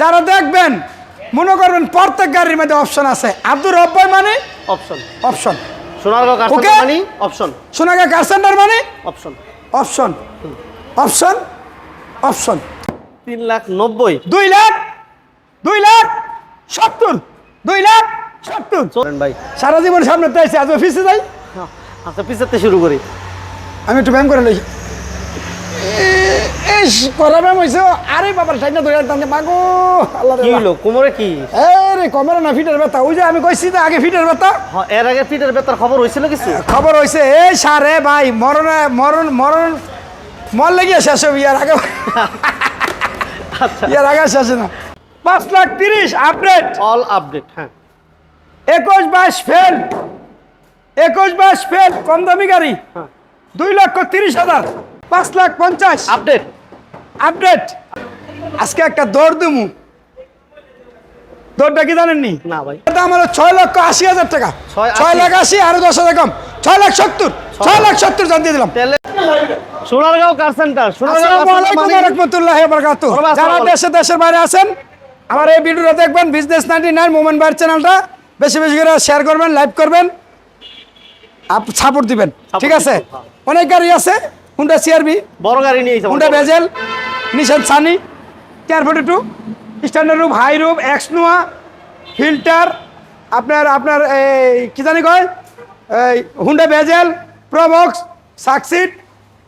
যারা দেখবেন মনে করবেন প্রত্যেক গাড়ির মধ্যে অপশন আছে। আব্দুর রব্বাই মানে? Option option Sonargaon car? মানে অপশন সোনাগা কার সেন্টার মানে? অপশন অপশন অপশন অপশন তিন লাখ নব্বই। দুই লাখ দুই লাখ সত্তর দুই লাখ সত্তর। চলেন ভাই। সারা জীবন সামনে তো আছি আজ অফিসে যাই। আচ্ছা পিছাতে শুরু করি। আমি একটু ব্যায়াম করে লই। ইস করা ব্যায়াম হয়েছে আরে বাবার সাইডটা ধরে রাখতাম মাগো আল্লাহ কি হলো কোমরে কি? রে কমের না ফিটের ব্যথা ওই যে আমি কইছি তো আগে ফিটের ব্যথা হ্যাঁ, এর আগে পিঠের বেতার খবর হয়েছিল কিছু? খবর হয়েছে এই সারে ভাই মরণে মরণ মরণ মর লেগে শেষ হবে ইয়ার আগে। আচ্ছা। ইয়ার আগে শেষ না পাঁচ লাখ তিরিশ আপডেট। অল আপডেট হ্যাঁ। একুশ বাইশ ফেল একুশ বাইশ ফেল কম দামি গাড়ি। হ্যাঁ। দুই লক্ষ তিরিশ হাজার পাঁচ লাখ পঞ্চাশ। আপডেট আপডেট আজকে একটা দৌড় দিমু। দৌড়টা কি জানেননি? না ভাই। দাম হলো ছয় লক্ষ আশি হাজার টাকা। ছয় লাখ আশি আরও দশ হাজার কম। ছয় লাখ সত্তর। ছয় লাখ সত্তর জান দিয়ে দিলাম। সোনারগাঁও কার সেন্টার সোনারগাঁও মানে রহমতুল্লাহ বারাকাতুহু। যারা দেশে দেশের বাইরে আছেন আমার এই ভিডিওটা দেখবেন বিজনেস নাইনটি নাইন বাইর চ্যানেলটা বেশি বেশি করে শেয়ার করবেন লাইভ করবেন। সাপোর্ট দিবেন। ঠিক আছে। অনেক গাড়ি আছে। হুন্ডা সিআরবি বড় গাড়ি নিয়ে হুন্ডা বেজেল নিশান সানি চার forty two standard roof high roof X Noah filter আপনার আপনার এই কি জানি কয়? এই হুন্ডা বেজেল প্রবক্স সাকসিট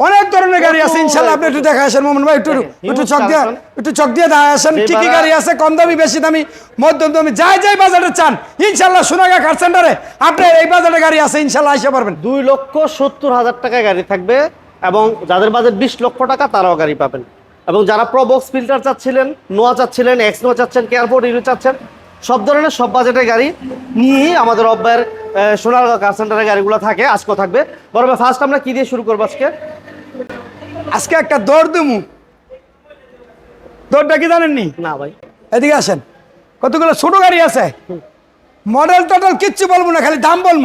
অনেক ধরনের গাড়ি আছে ইনশাল্লাহ আপনি একটু দেখা আসেন মোমন ভাই একটু একটু চক দিয়ে একটু চক দিয়ে দেখা আসেন কি কি গাড়ি আছে কম দামি বেশি দামি মধ্যম দামি যাই যাই বাজারে চান ইনশাল্লাহ সোনাগা কার সেন্টারে আপনি এই বাজারে গাড়ি আছে ইনশাল্লাহ আসতে পারবেন। দুই লক্ষ সত্তর হাজার টাকায় গাড়ি থাকবে। এবং যাদের বাজেট বিশ লক্ষ টাকা তারাও গাড়ি পাবেন। এবং যারা প্রবক্স ফিল্টার চাচ্ছিলেন নোয়া চাচ্ছিলেন এক্স নোয়া চাচ্ছেন কেয়ারপোর্ট ইউরো চাচ্ছেন সব ধরনের সব বাজেটের গাড়ি নিয়েই আমাদের অব্বায়ের আহ, সোনারগাঁও কার সেন্টারের গাড়িগুলো থাকে আজকেও থাকবে। বড় ফার্স্ট আমরা কি দিয়ে শুরু করব আজকে? আজকে একটা দৌড় দিমু। দৌড়টা কি জানেননি? না ভাই। এদিকে আসেন। কতগুলো ছোট গাড়ি আছে? মডেল টডেল কিচ্ছু বলব না খালি দাম বলব।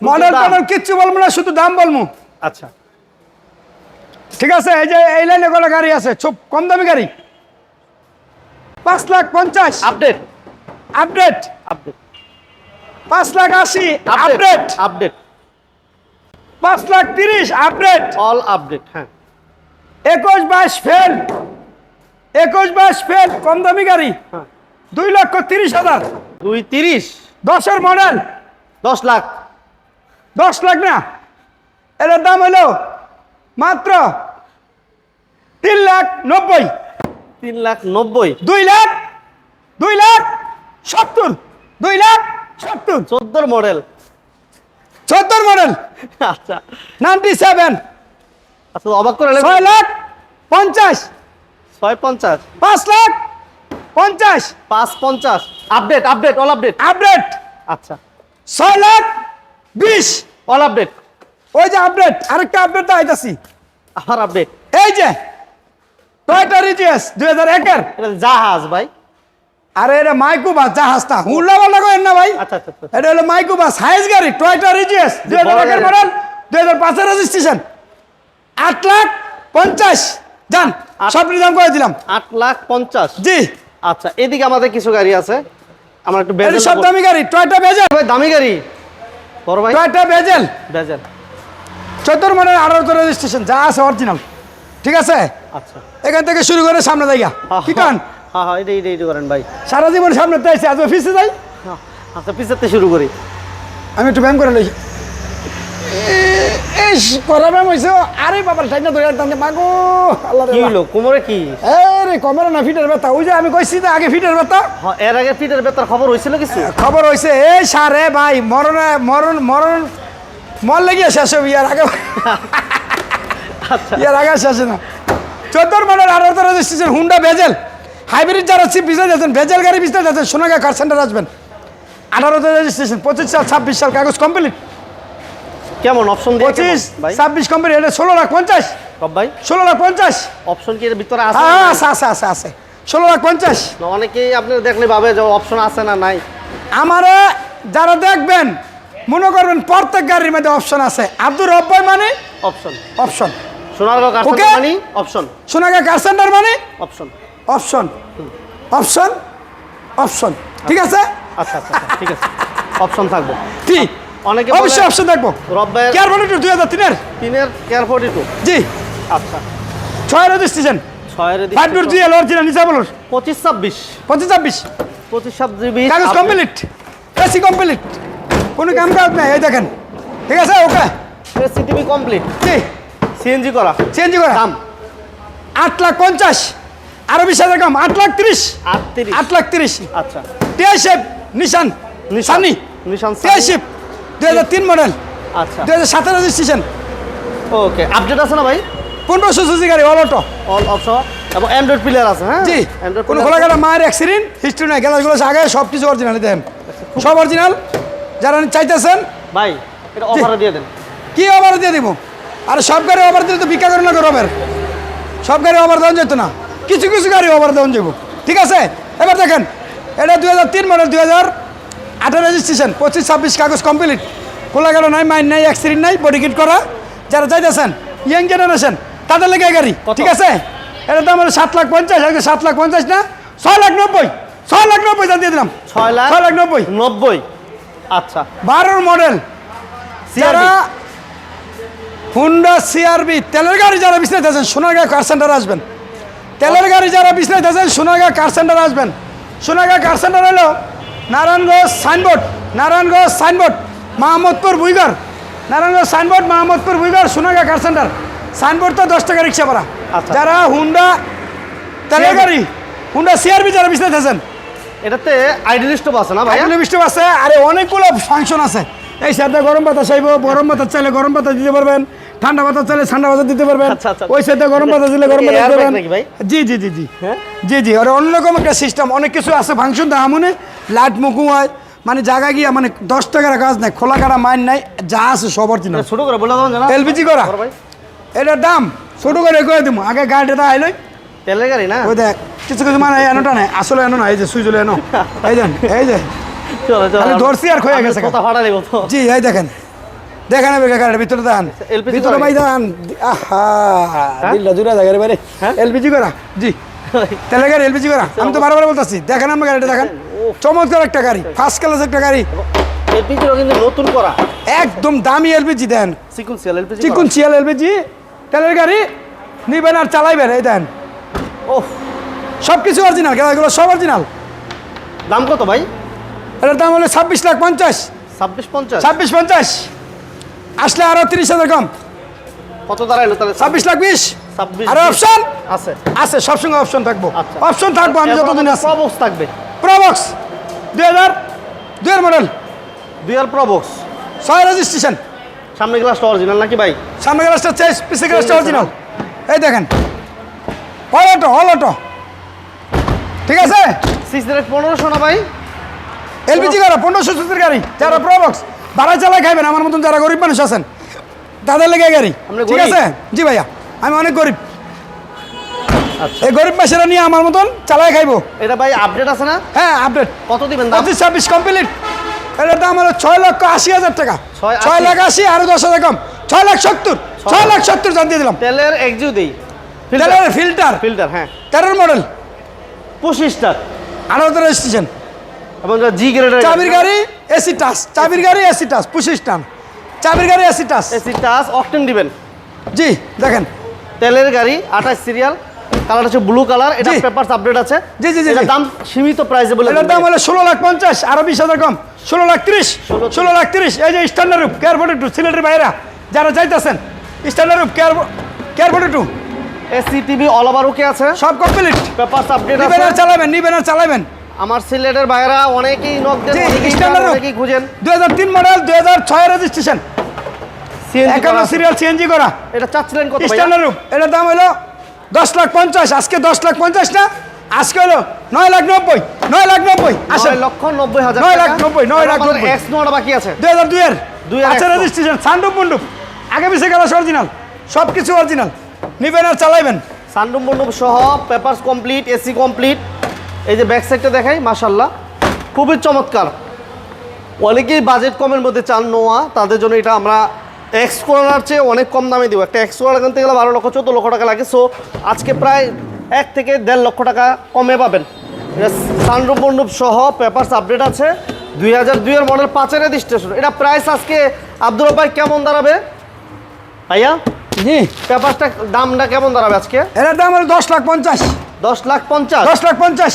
মডেল? টডেল কিচ্ছু বলব না শুধু দাম বলব। আচ্ছা। ঠিক আছে এই যে এই লাইনে কোনো গাড়ি আছে খুব কম দামি গাড়ি। পাঁচ লাখ পঞ্চাশ। আপডেট আপডেট আপডেট পাঁচ লাখ আশি। আপডেট আপডেট পাঁচ লাখ তিরিশ। আপডেট অল আপডেট হ্যাঁ। একুশ বাইশ ফেল একুশ বাইশ ফেল কম দামি গাড়ি। হ্যাঁ। দুই লক্ষ তিরিশ হাজার। দুই তিরিশ? দশের মডেল দশ লাখ। দশ লাখ না। এটার দাম হলো মাত্র লাখ নব্বই। তিন লাখ নব্বই? দুই লাখ দুই লাখ সত্তর দুই লাখ সত্তর। চোদ্দোর মডেল। চোদ্দোর মডেল। আচ্ছা। Ninety seven. আচ্ছা অবাক করে ছয় লাখ পঞ্চাশ। ছয় পঞ্চাশ। পাঁচ লাখ পঞ্চাশ। পাঁচ পঞ্চাশ। Update update all update update আচ্ছা। ছয় লাখ বিশ। অল আপডেট ওই যে আপডেট আরেকটা আপডেট আইতাছি আর আপডেট এই যে টয়টা রিজিএস দুই হাজার একের? জাহাজ ভাই। আরে এটা মাইকুবাস জাহাজটা। হুল্লা পাল্লা করেন না ভাই। আচ্ছা আচ্ছা আচ্ছা। এটা হলো মাইকুবাস হাইস গাড়ি। টয়টা রিজিএস দুই হাজার একের। মডেল দুই হাজার পাঁচের রেজিস্ট্রেশন আট লাখ পঞ্চাশ। যান সব দাম করে দিলাম। আট লাখ পঞ্চাশ। জি। আচ্ছা এদিকে আমাদের কিছু গাড়ি আছে। আমরা একটু বেজেল সব দামি গাড়ি। Toyota Vezel? ভাই দামি গাড়ি। বড় ভাই। Toyota Vezel? বেজেল। চোদ্দোর মডেল আঠারোতে রেজিস্ট্রেশন যা আছে অরিজিনাল ঠিক আছে? আচ্ছা। এখান থেকে শুরু করে সামনে জায়গা। কি কান? হ্যাঁ হ্যাঁ করেন ভাই। সারা জীবন সামনে তো আছি আজ অফিসে যাই। আচ্ছা পিছাতে শুরু করি। আমি একটু ব্যায়াম করে লই। ইস করা ব্যায়াম হয়েছে আরে বাবার সাইডটা ধরে রাখতাম মাগো আল্লাহ কি হলো কোমরে কি? রে কমের না ফিটের ব্যথা। ওই যে আমি কইছি তো আগে ফিটের ব্যথা। এর আগে পিঠের বেতার খবর হয়েছিল কিছু? খবর হয়েছে এই সারে ভাই মরণে মরণ মরণ মর লেগে শেষ হবে ইয়ার আগে ইয়ার আগে শেষ না। চোদ্দোর মডেল আঠারোতে রেজিস্ট্রেশন হুন্ডা ভেজেল। হাইব্রিড যারা চিপ বিজনেস যাচ্ছেন ভেজেল গাড়ি বিজনেস যাচ্ছেন সোনাগা কার সেন্টার আসবেন। আঠারোতে রেজিস্ট্রেশন পঁচিশ সাল ছাব্বিশ সাল কাগজ কমপ্লিট কেমন অপশন পঁচিশ ছাব্বিশ কমপ্লিট এটা ষোলো লাখ পঞ্চাশ। ভাই। ষোলো লাখ পঞ্চাশ। অপশন কি এর ভিতরে আছে হ্যাঁ আছে আছে আছে আছে। ষোলো লাখ পঞ্চাশ? অনেকেই আপনি দেখলে ভাবে যে অপশন আছে না নাই। আমারে যারা দেখবেন মনে করবেন প্রত্যেক গাড়ির মধ্যে অপশন আছে। আব্দুর রব্বাই মানে? Option option Sonargaon car? মানে অপশন সোনাগা কার সেন্টার মানে অপশন অপশন অপশন অপশন ঠিক আছে? আচ্ছা আচ্ছা আচ্ছা, ঠিক আছে। অপশন থাকবে। কি? অনেকে অবশ্যই অপশন থাকব। রব ভাইয়ের কেয়ার মনিটর দুই হাজার তিনের? তিনের কেয়ার ফোর্টি টু জি। আচ্ছা। ছয় রেজিস্ট্রেশন টু অরিজিনাল নিচে বলুন পঁচিশ ছাব্বিশ। পঁচিশ ছাব্বিশ। পঁচিশ ছাব্বিশ। কাগজ কমপ্লিট এসি কমপ্লিট কোনো কাম কাজ নেই এই দেখেন। ঠিক আছে ওকে কমপ্লিট জি। সিএনজি করা। চেঞ্জ করা? দাম। আট লাখ পঞ্চাশ আরও বিশ হাজার কম আট লাখ তিরিশ। আট লাখ তিরিশ। আচ্ছা। টিআইশেপ নিশান সানি। নিশান টিআইশেপ দুই হাজার তিন মডেল। আচ্ছা। দুই হাজার সাতের রেজিস্ট্রেশন ওকে আপডেট আছে না ভাই? পনেরোশো সিসি গাড়ি অল অটো অল অপশন এবং অ্যান্ড্রয়েড প্লেয়ার আছে হ্যাঁ? জি। কোনো খোলা গেলে মায়ের অ্যাক্সিডেন্ট হিস্ট্রি নাই গ্যালাস গ্লাস আগে সব কিছু অরিজিনাল দেন। সব অরিজিনাল যারা চাইতেছেন ভাই এটা অফারে দিয়ে দেন। কি অফার দিয়ে দিব? আর সব গাড়ি অফার দিলে তো ভিক্ষা করে না রবের সব গাড়ি অফার দেওয়া যেত না। কিছু কিছু গাড়ি অফার দেওয়া যাব ঠিক আছে? এবার দেখেন এটা দুই হাজার তিন মডেল দুই হাজার আঠারো রেজিস্ট্রেশন পঁচিশ ছাব্বিশ কাগজ কমপ্লিট খোলা গাড়ি নাই মাইন নাই অ্যাক্সিডেন্ট নাই বডি কিট করা। যারা চাইতেছেন ইয়াং জেনারেশন তাদের লেগে গাড়ি। ঠিক আছে? এটা দাম হলো সাত লাখ পঞ্চাশ সাত লাখ পঞ্চাশ না? ছয় লাখ নব্বই। ছয় লাখ নব্বই দাম দিয়ে দিলাম। ছয় লাখ ছয় লাখ নব্বই। নব্বই। আচ্ছা। বারোর মডেল যারা হুন্ডা সিআরবি তেলের গাড়ি যারা বিছনাইতে আছেন সোনারগাঁ কার সেন্টার আসবেন। তেলের গাড়ি যারা বিছনাইতে আছেন সোনারগাঁ কার সেন্টার আসবেন। সোনারগাঁ কার সেন্টার হলো Narayanganj signboard Narayanganj signboard Mahmudpur Bhuigarh Narayanganj signboard Mahmudpur Bhuigarh Sonargaon car centre signboard তো দশ টাকা রিক্সা ভাড়া। আচ্ছা। যারা হুন্ডা তেলের গাড়ি হুন্ডা সিআরবি যারা বিছনাইতে আছেন এটাতে আইডি লিস্টও আছে না ভাই বৃষ্টি আছে আরে অনেকগুলো ফাংশন আছে। এই সাথে গরম বাতাস চাইব গরম বাতাস চাইলে গরম বাতাস দিতে পারবেন। ঠান্ডা বাতাস চাইলে ঠান্ডা বাতাস দিতে পারবেন। আচ্ছা, আচ্ছা। ওই সাথে গরম বাতাস দিলে গরম বাতাস দেবেন। ভাই? জি জি জি জি। হ্যাঁ? জি জি। আর অন্যরকম একটা সিস্টেম অনেক কিছু আছে ফাংশন তো। আমনে লাইট মুকু হয় মানে জায়গা গিয়া মানে দশ টাকার কাজ নাই খোলা কাটা মাইন নাই যা আছে সব অরিজিনাল এটা ছোট করে বলে জানা। এলপিজি করা। এটার দাম ছোট করে করে দিব আগে গাড়িটা আইলই। তেলের গাড়ি না? ওই দেখ কিছু কিছু মানে এনোটা নাই আসলে এনো না এই যে সুইজলে এনো এই দেন এই যে। চলো চলো ধরছি আর আমি গেছে। কথা ফাটালি তো। জি এই দেখেন। দেখেন এবার কাকার ভিতরে দেন LPG ভিতরে ভাই দেন আহা দিল্লা জুড়ে যায় ভাই হ্যাঁ? এলপিজি করা? জি। তেলের গাড়ি এলপিজি করা? আমি তো বারবার বলতেছি দেখেন আমার গাড়িটা দেখেন। চমৎকার একটা গাড়ি ফার্স্ট ক্লাস একটা গাড়ি। এলপিজিও কিন্তু নতুন করা। একদম দামি এলপিজি দেন। সিকুয়েন্সিয়াল এলপিজি চিকুন চিয়াল এলপিজি। তেলের গাড়ি নিবেন আর চালাইবেন এই দেন। ওহ সব কিছু অরিজিনাল গাড়িগুলো সব অরিজিনাল দাম কত ভাই? এটার দাম হলো ছাব্বিশ লাখ পঞ্চাশ। ছাব্বিশ পঞ্চাশ। ছাব্বিশ পঞ্চাশ। আসলে আরও তিরিশ হাজার কম। কত দাঁড়াইলো তাহলে? ছাব্বিশ লাখ বিশ? আরও অপশন আছে। আছে সবসময় অপশন থাকব। আচ্ছা। অপশন থাকব আমি যতদিন আছি। প্রবক্স থাকবে। প্রবক্স দুই হাজার দুইয়ের মডেল দুইয়ার প্রবক্স ছয় রেজিস্ট্রেশন সামনে গ্লাসটা অরিজিনাল নাকি ভাই? সামনে গ্লাসটা চেস পিছিয়ে গ্লাসটা অরিজিনাল এই দেখেন। All auto all auto. ঠিক আছে? সিক্স পনেরোশো না ভাই? এলপিজি গাড়ি পনেরোশো সিসির গাড়ি। যারা প্রবক্স ভাড়া চালায় খাইবেন আমার মতন যারা গরিব মানুষ আছেন তাদের লেগে গাড়ি। ঠিক আছে? জি ভাইয়া আমি অনেক গরিব। আচ্ছা। এই গরিব মাসেরা নিয়ে আমার মতন চালায় খাইবো। এটা ভাই আপডেট আছে না? হ্যাঁ আপডেট কত দিবেন পঁচিশ ছাব্বিশ কমপ্লিট এটার দাম হলো ছয় লক্ষ আশি হাজার টাকা। ছয় লাখ আশি আরও দশ হাজার কম। ছয় লাখ সত্তর। ছয় লাখ সত্তর জান দিয়ে দিলাম। তেলের একজিও দেই তেলের ফিল্টার ফিল্টার হ্যাঁ। তেরোর মডেল পঁচিশটা। আঠারোতে রেজিস্ট্রেশন এবং জি গ্রেডের চাবির গাড়ি এসি টাস। চাবির গাড়ি এসি টাস। পঁচিশ টান। চাবির গাড়ি এসি টাস। এসি টাচ অকটেন দিবেন। জি দেখেন। তেলের গাড়ি আঠাশ সিরিয়াল কালার হচ্ছে ব্লু কালার এটা পেপারস আপডেট আছে। জি, জি, জি, দাম সীমিত প্রাইসে বলে এটার দাম হলো ষোলো লাখ পঞ্চাশ আরও বিশ হাজার কম। ষোলো লাখ তিরিশ ষোলো লাখ তিরিশ। এই যে standard roof care forty two সিলেটের বাইরা। যারা চাইতেছেন standard roof care care forty two AC TV all over okay আছে। সব কমপ্লিট পেপারস আপডেট নিবেন আর চালাবেন নিবেন আর চালাবেন। আমার সিলেটের ভাইরা অনেকেই নক দেন অনেকেই খুঁজেন। দুই হাজার তিন মডেল দুই হাজার ছয় রেজিস্ট্রেশন সিএনজি একান্ন সিরিয়াল সিএনজি করা। এটা চাচ্ছিলেন কত? স্ট্যান্ডার্ড রূপ এটার দাম হলো দশ লাখ পঞ্চাশ আজকে দশ লাখ পঞ্চাশ না? আজকে হলো নয় লাখ নব্বই নয় লাখ নব্বই আসেন। নয় লক্ষ নব্বই হাজার নয় টাকা। লাখ নব্বই, নয় লাখ আমাদের নব্বই। এক্স নোয়াটা বাকি আছে। দুই হাজার দুইয়ের দুইয়ের আছে রেজিস্ট্রেশন সান্ডুপ মুন্ডুপ আগে পিছিয়ে গেল অরিজিনাল সব কিছু অরিজিনাল নিবেন আর চালাইবেন। সানরুম মন্ডপ সহ পেপারস কমপ্লিট এসি কমপ্লিট এই যে ব্যাক সাইডটা দেখাই মাশাল্লাহ খুবই চমৎকার। অনেকেই বাজেট কমের মধ্যে চান নোয়া তাদের জন্য এটা আমরা এক্স করার চেয়ে অনেক কম দামে দেবো। একটা এক্স করার কিনতে গেলে বারো লক্ষ চোদ্দ লক্ষ টাকা লাগে সো আজকে প্রায় এক থেকে দেড় লক্ষ টাকা কমে পাবেন। সানরুপ মন্ডপ সহ পেপারস আপডেট আছে। দুই হাজার দুইয়ের মডেল পাঁচের রেজিস্ট্রেশন এটা প্রাইস আজকে আব্দুল ভাই কেমন দাঁড়াবে? ভাইয়া? জি। পেপারসটা দামটা কেমন দাঁড়াবে আজকে? এটার দাম হলো দশ লাখ পঞ্চাশ। দশ লাখ পঞ্চাশ? দশ লাখ পঞ্চাশ।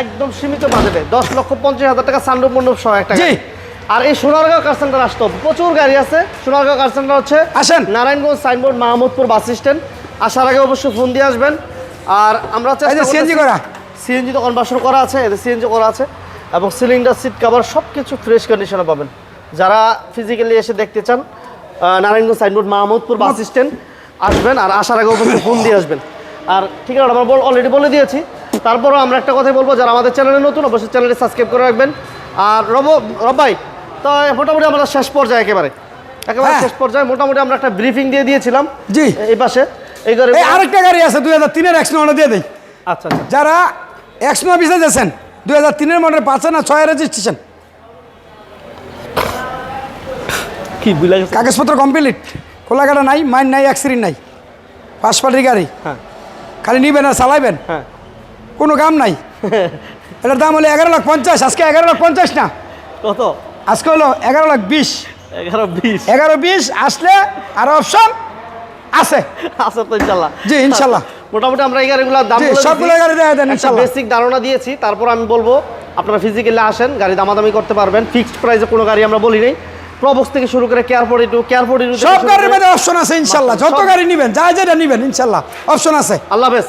একদম সীমিত বাজেটে। দশ লক্ষ পঞ্চাশ হাজার টাকা সানরুপ মন্ডপ সহ একটা জি। আর এই সোনারগাঁও কার সেন্টার আসতো। প্রচুর গাড়ি আছে। সোনারগাঁও কার সেন্টার হচ্ছে আসেন। Narayanganj signboard Mahmudpur bus stand আসার আগে অবশ্যই ফোন দিয়ে আসবেন। আর আমরা CNG করা। সিএনজি তো কনভার্সন করা আছে এদের সিএনজি করা আছে। এবং সিলিন্ডার সিট কভার সব কিছু ফ্রেশ কন্ডিশনে পাবেন। যারা ফিজিক্যালি এসে দেখতে চান Narayanganj signboard Mahmudpur bus stand আসবেন। আর আসার আগে অবশ্যই ফোন দিয়ে আসবেন। আর ঠিক আছে আমরা অলরেডি বলে দিয়েছি। তারপরও আমরা একটা কথাই বলব যারা আমাদের চ্যানেলে নতুন অবশ্যই চ্যানেলটি সাবস্ক্রাইব করে রাখবেন। আর রব রব ভাই তো মোটামুটি আমরা শেষ পর্যায়ে একেবারে। একেবারে হ্যাঁ। শেষ পর্যায়ে মোটামুটি আমরা একটা ব্রিফিং দিয়ে দিয়েছিলাম। জি। এই পাশে। এই এই আরেকটা গাড়ি আছে দুই হাজার তিনের নোয়া দিয়ে দেয় আচ্ছা আচ্ছা। যারা নোয়া পিছিয়ে যাচ্ছেন দুই হাজার তিনের মডেল পাঁচে না ছয় রেজিস্ট্রেশন কি কাগজপত্র কমপ্লিট খোলাঘাটা নাই মাইন নাই অ্যাক্সিডেন্ট নাই। পাঁচ পাটির গাড়ি। হ্যাঁ। খালি নিবেন আর চালাইবেন। হ্যাঁ। কোনো কাম নাই। এটার দাম হলো এগারো লাখ পঞ্চাশ আজকে এগারো লাখ পঞ্চাশ না। কত? আজকে হলো এগারো লাখ বিশ। এগারো বিশ। এগারো বিশ আসলে আরও অপশন আছে। আছে তো ইনশাল্লাহ। জি, ইনশাল্লাহ। মোটামুটি আমরা এই গাড়িগুলোর দাম সবগুলো গাড়ি দেয়া দেন, ইনশাল্লাহ। বেসিক ধারণা দিয়েছি তারপর আমি বলব আপনারা ফিজিক্যালি আসেন গাড়ি দামাদামি করতে পারবেন। ফিক্সড প্রাইসে কোনো গাড়ি আমরা বলি নাই। প্রবক্স থেকে শুরু করে care forty two care forty two সব গাড়ির মধ্যে অপশন আছে ইনশাল্লাহ। যত গাড়ি নেবেন যা যেটা নিবেন ইনশাল্লাহ। অপশন আছে। আল্লাহ হাফেজ।